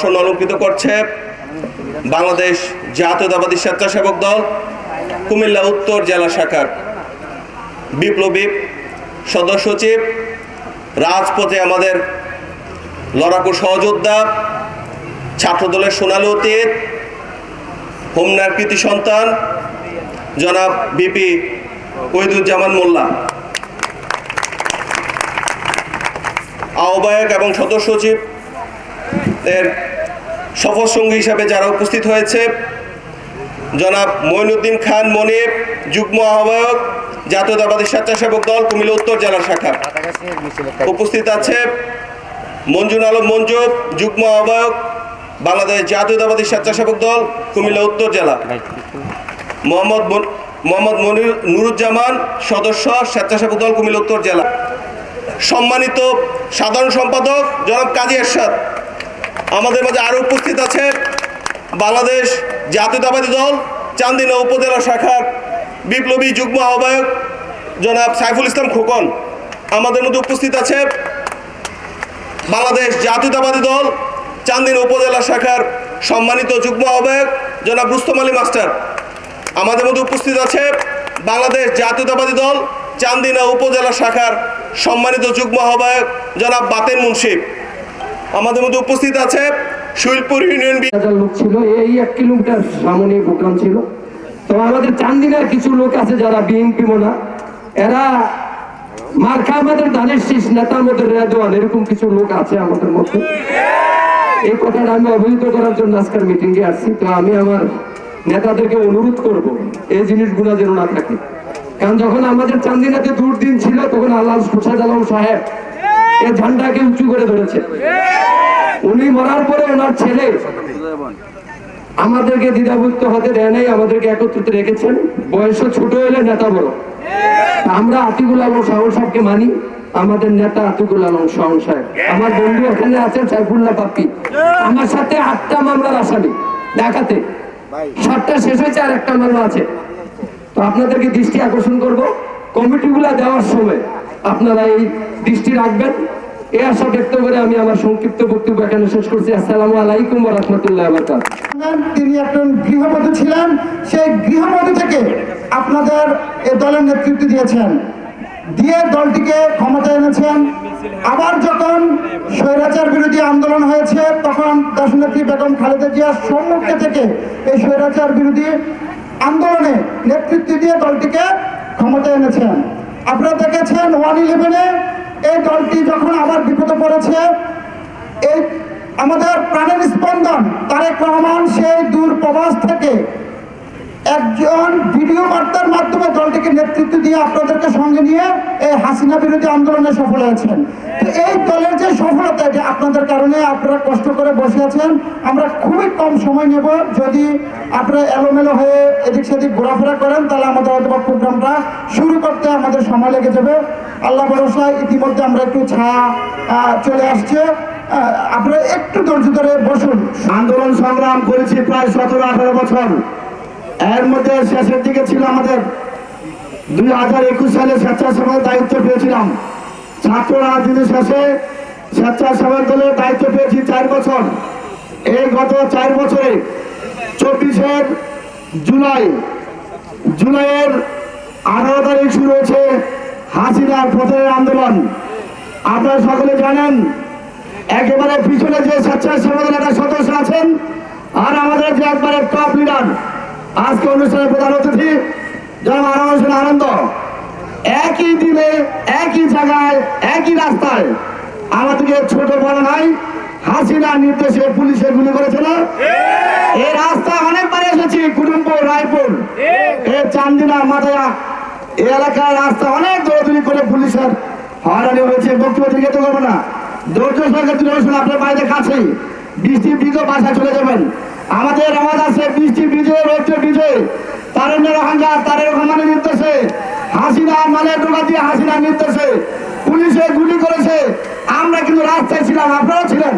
আসন অলঙ্কৃত করছে বাংলাদেশ জাতীয়তাবাদী স্বেচ্ছাসেবক দল কুমিল্লা উত্তর জেলা শাখার বিপ্লবী সদস্য সচিব। রাজপথে আমাদের লড়াকু সহযোদ্ধা, ছাত্রদলের সোনালী অতীত, হোমনার কৃতি সন্তান, জনাব বিপি ওহিদুজ্জামান মোল্লা। আহ্বায়ক এবং সদস্য সচিব এর সফর সঙ্গী হিসাবে যারা উপস্থিত হয়েছে, জনাব মঈনুদ্দিন খান, মনিব, যুগ্ম আহ্বায়ক জাতীয়তাবাদী স্বেচ্ছাসেবক দল, কুমিল্লা উত্তর জেলা শাখা উপস্থিত আছে। মঞ্জুর আলম মঞ্জু যুগ্ম আহ্বায়ক, বাংলাদেশ জাতীয়তাবাদী স্বেচ্ছাসেবক দল, কুমিল্লা উত্তর জেলা। মোহাম্মদ মোহাম্মদ মনির নুরুজ্জামান, সদস্য, স্বেচ্ছাসেবক দল, কুমিল্লা উত্তর জেলা। সম্মানিত সাধারণ সম্পাদক, জনাব কাজী এরশাদ। আমাদের মাঝে আরও উপস্থিত আছে বাংলাদেশ জাতীয়তাবাদী দল, চান্দিনা উপজেলা শাখার বিপ্লবী যুগ্ম আহ্বায়ক জনাব সাইফুল ইসলাম খোকন। আমাদের মধ্যে উপস্থিত আছে বাংলাদেশ জাতীয়তাবাদী দল, চান্দিনা উপজেলা শাখার সম্মানিত যুগ্ম আহ্বায়ক জনাব রুস্তম আলী মাস্টার। আমাদের মধ্যে উপস্থিত আছে বাংলাদেশ জাতীয়তাবাদী দল, চান্দিনা উপজেলা শাখার সম্মানিত যুগ্ম আহ্বায়ক জনাব বাতেন মুন্সিব। আমাদের মধ্যে উপস্থিত আছে শুইলপুর ইউনিয়ন লোক ছিল, এই এক কিলোমিটার সামনে প্রোগ্রাম ছিল। তো আমাদের চান্দিনার কিছু লোক আছে যারা বিএনপি মোনা। এরা মার্কা আমাদের ধানের শীষ নেতার মধ্যে রেদওয়ান এরকম কিছু লোক আছে আমাদের মধ্যে। এই কথাটা আমি অবহিত করার জন্য আজকের মিটিং এ আসছি। তো আমি আমার নেতাদেরকে অনুরোধ করব, এই জিনিসগুলো যেন না থাকে। কারণ যখন আমাদের চান্দিনাতে দুর্দিন ছিল, তখন আল্লাহ সুসাদ আলম সাহেব এই ঝান্ডাকে উঁচু করে ধরেছে। উনি মরার পরে ওনার ছেলে আমাদেরকে দ্বিধাভুক্ত হতে দেয় নাই, আমাদেরকে একত্রিত রেখেছেন। বয়সও ছোট হলে নেতা বড়। আমরা আতিকুল আলম শাহন সাহেবকে মানি, আমাদের নেতা আতিকুল আলম শাহন সাহেব। আমার বন্ধু এখানে আছেন, সাইফুল্লাহ পাপ্পি। আমার সাথে আটটা মামলার আসামি, ঢাকাতে। সাতটা শেষ হয়েছে আর একটা মামলা আছে। তো আপনাদেরকে দৃষ্টি আকর্ষণ করব। কমিটিগুলা দেওয়ার সময় আপনারা এই দৃষ্টি রাখবেন। এই আশা ব্যক্ত করে আমি আমার সংক্ষিপ্ত বক্তব্য এখানে শেষ করছি। আসসালামু আলাইকুম রহমতুল্লাহ তিনি একজন গৃহবধূ ছিলেন, সেই গৃহবধূ থেকে আপনাদের এই দলের নেতৃত্ব দিয়েছেন। দিয়ে দলটিকে ক্ষমতা এনেছেন। আবার যখন স্বৈরাচার বিরোধী আন্দোলন হয়েছে, তখন দেশনেত্রী বেগম খালেদা জিয়ার সম্মুখে থেকে এই স্বৈরাচার বিরোধী আন্দোলনে নেতৃত্ব দিয়ে দলটিকে ক্ষমতা এনেছেন। আপনারা দেখেছেন ওয়ান ইলেভেনে এই দলটি যখন আবার বিপদে পড়েছে, এই আমাদের প্রাণের স্পন্দন, তারেক রহমান সেই দূর প্রবাস থেকে একজন ভিডিও বার্তার মাধ্যমে দিয়ে আপনাদেরকে সঙ্গে নিয়ে এই হাসিনা বিরোধী আন্দোলনে সফল হয়েছেন। তো এই দলের যে সফলতা, এটা আপনাদের কারণে আপনারা কষ্ট করে বসে আছেন। আমরা খুবই কম সময় নেব। যদি আপনারা এলোমেলো হয়ে এদিক সেদিক ঘোরাফেরা করেন, তাহলে আমাদের হয়তো প্রোগ্রামটা শুরু করতে আমাদের সময় লেগে যাবে। আল্লাহ ভরসা, ইতিমধ্যে আমরা একটু ছায়া চলে আসছে। আপনারা একটু ধৈর্য ধরে বসুন। আন্দোলন সংগ্রাম করেছি প্রায় সতেরো আঠারো বছর। এর মধ্যে শেষের দিকে ছিল আমাদের দুই হাজার একুশ সালে স্বেচ্ছাসেবকের দায়িত্ব পেয়েছিলাম। ছাত্র রাজনীতি শেষে স্বেচ্ছাসেবক দলের দায়িত্ব পেয়েছি চার বছর। এই গত চার বছরে চব্বিশের জুলাই, জুলাইয়ের আঠারো তারিখ শুরু হয়েছে হাসিনার পথের আন্দোলন। আপনারা সকলে জানেন, একেবারে পিছনে যে স্বেচ্ছাসেবক দলের সদস্য আছেন, আর আমাদের যে একবারে টপ লিডার আজকে অনুষ্ঠানের প্রধান অতিথি জনাব আরম হোসেন আনন্দ। একই দিনে একই জায়গায় একই রাস্তায়। আমাদেরকে ছোট বড় নাই হাসিনা নির্দেশে পুলিশে গুলি করেছিল এই রাস্তা অনেকবার এসেছি কুটুমপুর রায়পুর। এই চান্দিনা মাথায়া এই এলাকার রাস্তা অনেক দৌড়াদৌড়ি করে পুলিশের হয়রানি হয়েছে বক্তব্য দিকে তো করব না। ধৈর্য সরকার তুলে আপনার বাড়িতে কাছেই। বৃষ্টি বিজয় বাসায় চলে যাবেন। আমাদের আওয়াজ আছে বৃষ্টি বিজয় রৌদ্র বিজয় তারণ্যের হাঙ্গার তারের রহমানের নির্দেশে হাসিনার মালের ডোকা দিয়ে হাসিনার নির্দেশে, পুলিশে গুলি করেছে। আমরা কিন্তু রাস্তায় ছিলাম আপনারা ছিলেন।